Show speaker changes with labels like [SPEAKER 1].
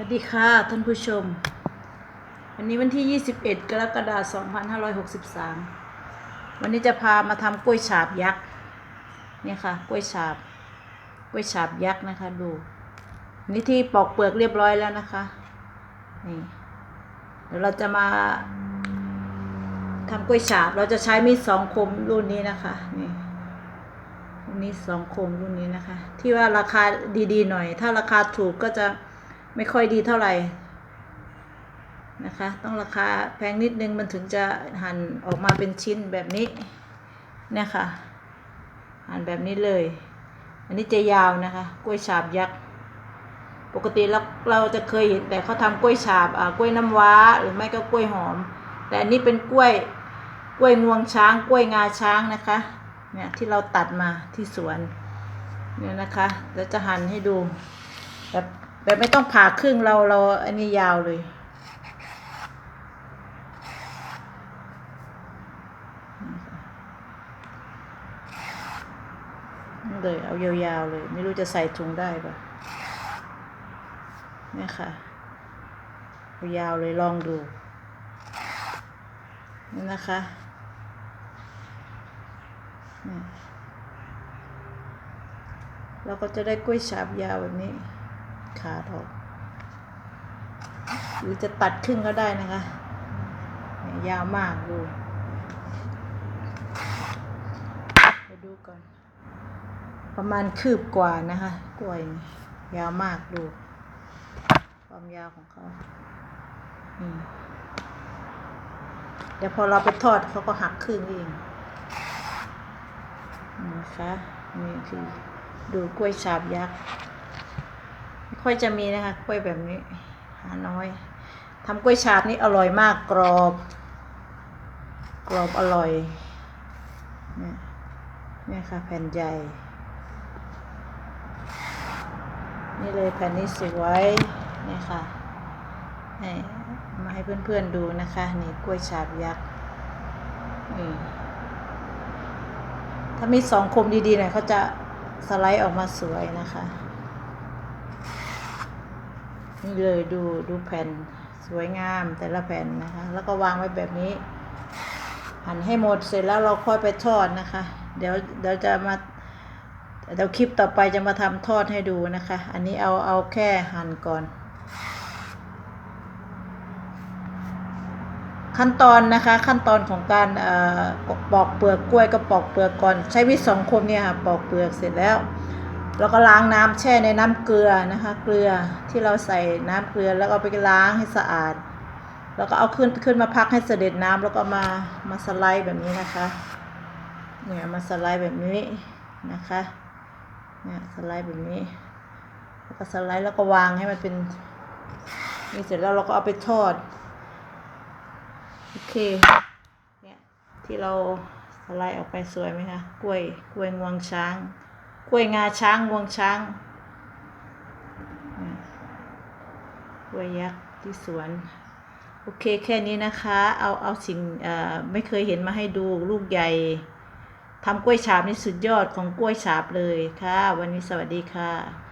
[SPEAKER 1] วัสดีค่ะท่านผู้ชม วันนี้วันที่ 21 กรกฎาคม 2563 วันนี้จะพามาทำกล้วยฉาบยักษ์เนี่ยค่ะกล้วยฉาบกล้วยฉาบยักษ์นะคะดูนี่ที่ปอกเปลือกเรียบร้อยแล้วนะคะนี่เดี๋ยวเราจะมาทำกล้วยฉาบเราจะใช้มีดสองคมรุ่นนี้นะคะนี่รุ่นนี้สองคมรุ่นนี้นะคะ ที่ว่าราคาดีๆหน่อย ถ้าราคาถูกก็จะ ไม่ค่อยดีเท่าไหร่นะคะ ต้องราคาแพงนิดนึงมันถึงจะหั่นออกมาเป็นชิ้นแบบนี้เนี่ยค่ะ หั่นแบบนี้เลย อันนี้จะยาวนะคะ กล้วยฉาบยักษ์ปกติเราเราจะเคยเห็นแต่เขาทำกล้วยฉาบอ่ากล้วยน้ำว้า หรือไม่ก็กล้วยหอม แต่อันนี้เป็นกล้วยกล้วยงวงช้าง กล้วยงาช้างนะคะเนี่ยที่เราตัดมาที่สวนเนี่ยนะคะเราจะหั่นให้ดูแบบ แบบไม่ต้องผ่าครึ่งเราเราอันนี้ยาวเลย เลยเอายาวๆเลย ไม่รู้จะใส่ถุงได้ปะเนี่ยค่ะยาวเลยลองดูนี่นะคะเราก็จะได้กล้วยฉาบยาวแบบนี้ ขาดออก หรือจะตัดครึ่งก็ได้นะคะยาวมากดูไปดูก่อน ประมาณคืบกว่านะคะกล้วยนี่ยาวมากดู ความยาวของเขาเดี๋ยวพอเราไปทอดเขาก็หักครึ่งเองนะคะนี่คือดูกล้วยฉาบยักษ์ ค่อยจะมีนะคะกล้วยแบบนี้ หาน้อยทำกล้วยฉาบนี่อร่อยมากกรอบ กรอบอร่อยนี่นี่ค่ะแผ่นใหญ่ นี่เลยแผ่นนี้สวยนี่ค่ะมาให้เพื่อนๆดูนะคะ นี่กล้วยฉาบยักษ์นี่ถ้ามีสองคมดีๆหน่อยเขาจะสไลด์ออกมาสวยนะคะ นี่เลยดูดูแผ่นสวยงามแต่ละแผ่นนะคะ แล้วก็วางไว้แบบนี้ หั่นให้หมดเสร็จแล้วเราค่อยไปทอดนะคะ เดี๋ยวเดี๋ยวจะมาเดี๋ยวคลิปต่อไปจะมาทำทอดให้ดูนะคะ อันนี้เอาเอาแค่หั่นก่อน ขั้นตอนนะคะขั้นตอนของการเอ่อปอกเปลือกกล้วยก็ปอกเปลือกก่อน ใช้วิธีสองคมเนี่ยค่ะปอกเปลือกเสร็จแล้ว แล้วก็ล้างน้ำแช่ในน้ำเกลือนะคะ เกลือที่เราใส่น้ำเกลือแล้วก็ไปล้างให้สะอาด แล้วก็เอาขึ้นขึ้นมาพักให้เสด็จน้ำแล้วก็มามาสไลด์แบบนี้นะคะเนี่ยมาสไลด์แบบนี้นะคะเนี่ยสไลด์แบบนี้แล้วก็สไลด์แล้วก็วางให้มันเป็นนี่เสร็จแล้วเราก็เอาไปทอดโอเคเนี่ยที่เราสไลด์ออกไปสวยไหมคะกล้วยกล้วยงวงช้าง กล้วยงาช้างงวงช้างกล้วยยักษ์ที่สวน โอเคแค่นี้นะคะ เอาเอาสิ่งไม่เคยเห็นมาให้ดูลูกใหญ่ทำกล้วยฉาบนี่สุดยอดของกล้วยฉาบเลยค่ะ วันนี้สวัสดีค่ะ